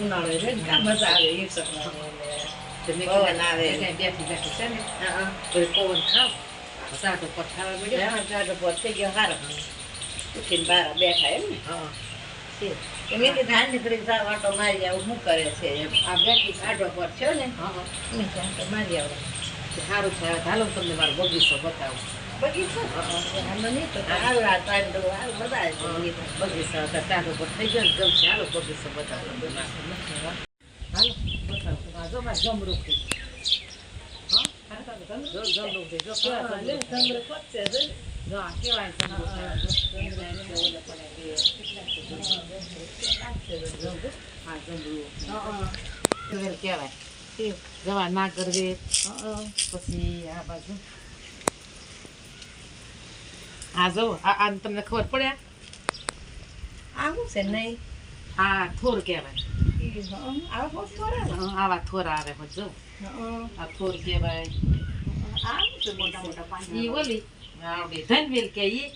ઉનાળો છે ને મજા આવે એ પવન આવે. બેઠી બેઠી છે ને. હા પછી પવન ખાવ. સાટો પર ખાવા મળ્યો. પોત થઈ ગયો હારો. ઉઠીને બહાર બેઠા એમ ને. હા. મેં કીધું હાલ નીકળી જાવ આટો મારી આવું શું કરે છે એમ. આ બેઠી આટો પર થયો ને. હા હા. મેં મારી આવું. સારું છે હાલો તમને મારો બગીચો બતાવું. બગીચો આનો નહીં તો હારું આ મજા આવે છે બગીચો હતા ટાઢો પર થઈ ગયો ગમશે હાલો બગીચો બધા હાલો બતાવો આ જો મારે જમરૂખી હા જો જમરૂખી જો કેવા જમરૂખી જો આ કેવા જમરૂખી હા જમરૂખ કહેવાય જવા ના કરવી પછી આ બાજુ. આ જો આ તમને ખબર પડે? આવું છે નહીં? આ થોર કહેવાય. આવું હં, આવા થોર આવે હો જો. આ થોર કહેવાય. આવું છે મોટા મોટા પાંદડા ઓલી આવડી ધનવેલ કે ઈ?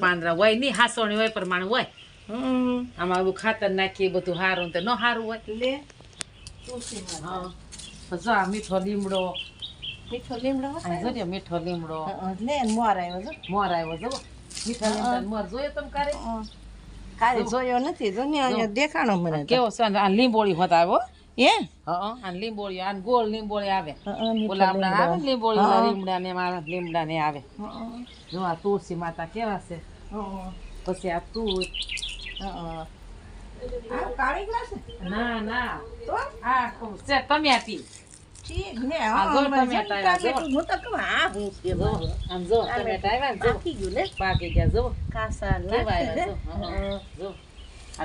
પાંદડા હોય નહીં હાસોણી હોય પ્રમાણે હોય. આમાં એવું ખાતર નાખીએ બધું સારું તો ન સારું હોય. લે જો આ મીઠો લીમડો મીઠો લીમડો હશે જો ને? મીઠો લીમડો. લે મોર આવ્યો જો. મોર આવ્યો જો. મીઠો લીમડો મોર જોયો તમે કારે કારે જોયો નથી જો ને અહીંયા દેખાણો મને કેવો છે? આ લીંબોળી હોત આવ્યો એ? હા આ લીંબોળી આ ગોળ લીંબોળી આવે. ઓલા આપણા આવે લીંબોળી લીમડા ને મારા લીમડા ને આવે. જો આ તુલસી માતા કેવા છે? પછી આ આ કાળી ગ્લાસ ના ના. તો? આ છે ટમેટી ઠીક ને આ હં, જો મને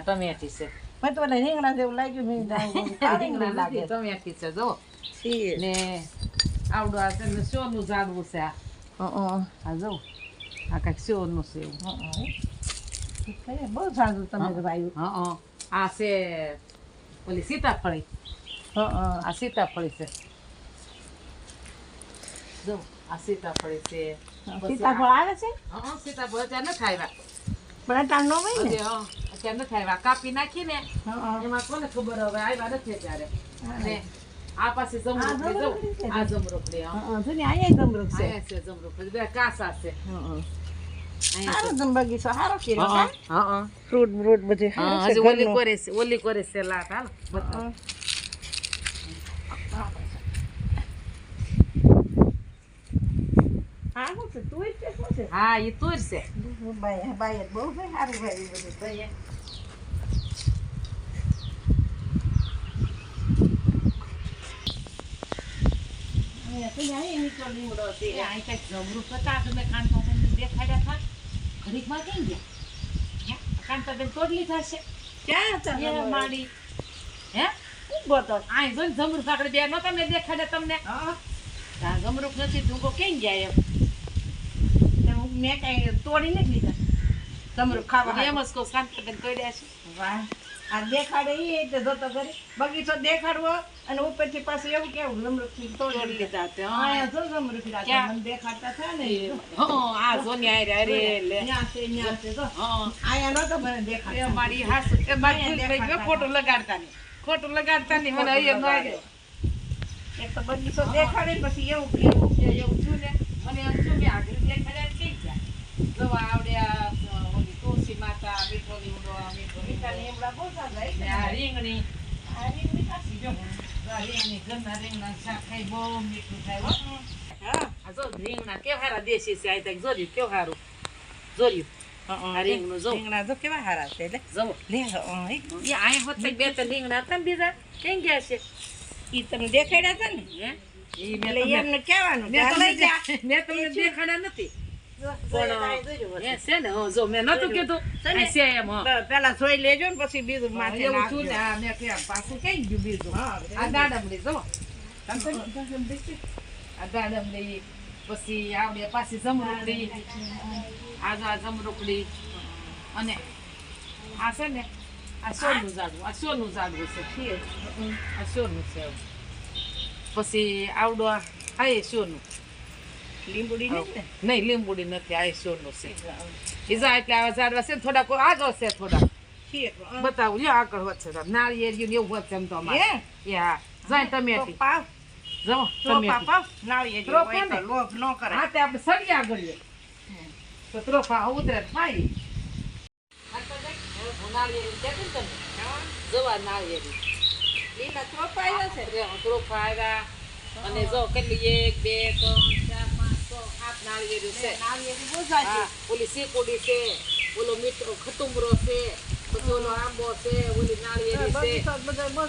ટમેટા છે. મને તો રીંગણા જેવું લાગ્યું મેં ગ્લાસ લાગે ટમેટી છે જો. ને આવડું આ છે ને શોનું ઝાડવું છે આ. આ જો. આ કાંઈક શોનું છે એવું. બહુ સારું તમે વાયુ હં હં. આ છે ઓલી સીતાફળી. હં. આ સીતાફળી છે. જો આ સીતાફળી છે સીતાફળ આવે છે આ- સીતાફળ અત્યારે નથી આવ્યા પણ અટાણ નો હોય ને અત્યારે નથી આવ્યા કાપી નાખી ને. એમાં કોને ખબર હવે આવ્યા નથી અત્યારે. આ પાસે જમરૂખડી જો આ જમરૂખડી હં. હં, હં. જો ને અહીંયા જમરૂખ છે છે જમરૂખડી બે કાસા છે સારો બગીચો સારો. કર્યો હં, હં. ફ્રૂટ બ્રૂટ બધું ઓલી કરે છે ઓલી કોરે છે લાટ હાલ બતાવો. હં. હા શું છે તું છે શું છે હા એ તુર છે. બાય બાય બહુ ભાઈ સારું ભાઈ બધું ભાઈ જમરૂખ નથી ટૂંકો કેમ ગયા એમ? મેં કઈ તોડી નથી લીધા તમારું ખાવા એમ જ કહું કાંતાબેન તોડ્યા છે. વાહ. આ દેખાડે જોતો કરી બગીચો દેખાડવો અને ઉપરથી પાછું એવું કેવું જમરૂખથી તોડી લીધા. તે જો જમરૂખ. મને દેખાડતા ને ઈ. આ જો ને આયરે આયરે લે. ન્યા છે, ન્યા છે, જો. હં. આયા નહોતો મને એ મારી હાસુ એ મારી ગઈ, લગાડતા નહીં. ખોટું લગાડતા નહીં મને અહીંયા નો આવ્યો. એક તો બગીચો દેખાડે પછી એવું કેવું. છે એવું છું ને મને એમ છું કે આગળ દેખાડે ને રીંગણી. આ રીંગણી કાચી જો. આ રીંગણી ઘરના રીંગણા શાક ખાઈ બહુ મીઠું થાય હો. હા. જો રીંગણા કેવા હારા દેશી છે આ તક જોર્યું કેવું હારું જોર્યું. આ રીંગણું જો. રીંગણા જો કેવા હારા છે એટલે જવો લે. એ આય હોત બે ત્રણ રીંગણા હતા ને બીજા. કેમ ગયા છે? ઈ તમે દેખાડ્યા હતા ને? એટલે તમને- એમને કહેવાનું મેં તમને તમને દેખાડ્યા નથી. પણ છે ને જો મેં નતું કીધું. એમ પેલા લેજો ને પછી બીજું માથે એવું ને મેં કહ્યું, પાછું કઈ ગયું બીજું? હા, આ દાડમડી જો. આ દાડમડી પછી આવડે પાછી જમરૂકડી. આ જો આ જમરૂકડી. અને આ છે ને આ સોનું ઝાડવું આ સોનું ઝાડવું છે આ સોનું છે. પછી આવડો આ એ સોનું. લીંબુડી નહીં લીંબુડી નથી આ એ છે. ઈજા એટલે આવા ઝાડવા છે ને થોડાક આગળ છે થોડા બતાવું લ્યો આગળ વધશે નાળિયેરિયું ને એવું વધશે એમ તો અમારે. એ હા. જાય ટમેટી. પાવ. ટમેટી. પાપા નાળિયેરી ત્રોપા હોય તો ને? લોભ ન કરે હા તે આપણે સળી આગળ લે તો ત્રોફા ઉતરે થાય આ તો દેખ, હવે હું નાળિયેરી કહેતી તમે જવા નાળિયેરી લીલા ત્રોપા આવ્યા છે? ત્રોફા આવ્યા અને જો કેટલી એક બે ત્રણ નાળિયેરી છે. ઓલી શીકોડી છે ઓલો મીઠો ખતુમરો છે પછી ઓલો આંબો છે ઓલી નાળિયેરી છે.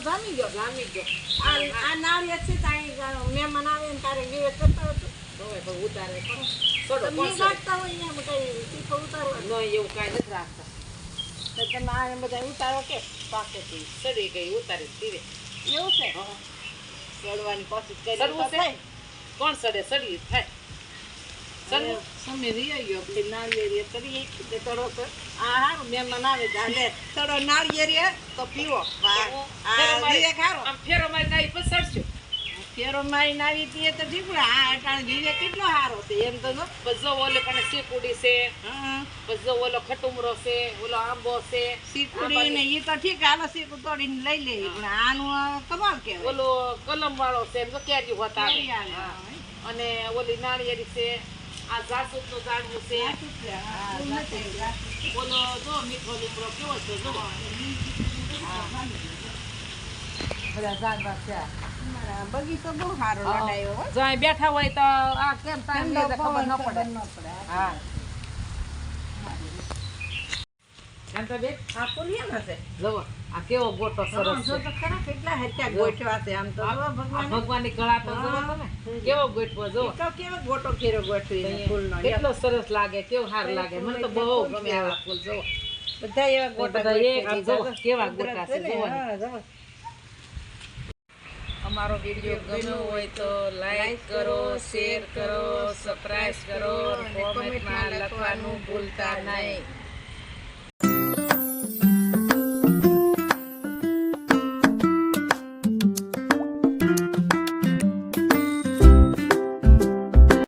જામી ગયો. જામી ગયો. આ નાળિયેર છે ત્યાં મહેમાન આવે ને તારે વિવેક કરતા હતો હવે ઉતારે પણ છોડો તો કોણ મી છોડે? નાખતા હોય અહીંયા કઈ તીખો ઉતારો એવું કાંઈ નથી રાખતા. તમે આ બધા ઉતારો કે પાકેથી? સડી ગઈ ઉતારી ધીરે એવું છે? સડવાની કોશિશ કરી કોણ સડે? સડી થાય. ફેરો મારી- ફેરો મારી તીએ તો ઠીક આ વિવેક કેટલો હારો છે એમ તો જો ઓલે પણ શીકુડી છે હા ઓલો ખટુમરો છે ઓલો આંબો છે સીકુડી ને ઈ તો ઠીક હાલો શીકું તોડીને લઈ લે પણ આનું કમાલ કહેવાય ઓલો કલમ વાળો છે એમ તો કેરી હોતા અને ઓલી નાળિયેરી છે આ જાસૂદનું ઝાડવું છે હા, જાતે. જો મીઠો લીમડો કેવો છે જો બધા ઝાડવા છે બગીચો બહુ સારો લડાયો હો. જો બેઠા હોય તો આ કેમ ટાઈમ ખબર ન પડે ખબર ન પડે. હા એમ તો બેન આ પુલિયાના છે. જુઓ આ કેવો ગોટો સરસ છે તો ખરા કેટલા હેઠા ગોઠવા છે આમ તો જો આ ભગવાને. ભગવાનની ગળા તો જુઓ તમે કેવો ગોઠવો જુઓ તો કેવો ગોટો કર્યો ગોઠવીને ફૂલનો. કેટલો સરસ લાગે કેવો સારું લાગે મને તો બહુ ગમે આવા ફૂલ જુઓ બધા એવા ગોટા એક ગોઠવી આમ જુઓ, દીધા. કેવા ગોટા છે છે, ને, જુઓ ને. હા, જુઓ. અમારો વીડિયો ગમ્યો હોય તો લાઈક કરો શેર કરો સબસ્ક્રાઇબ કરો કોમેન્ટમાં લખવાનું ભૂલતા નહીં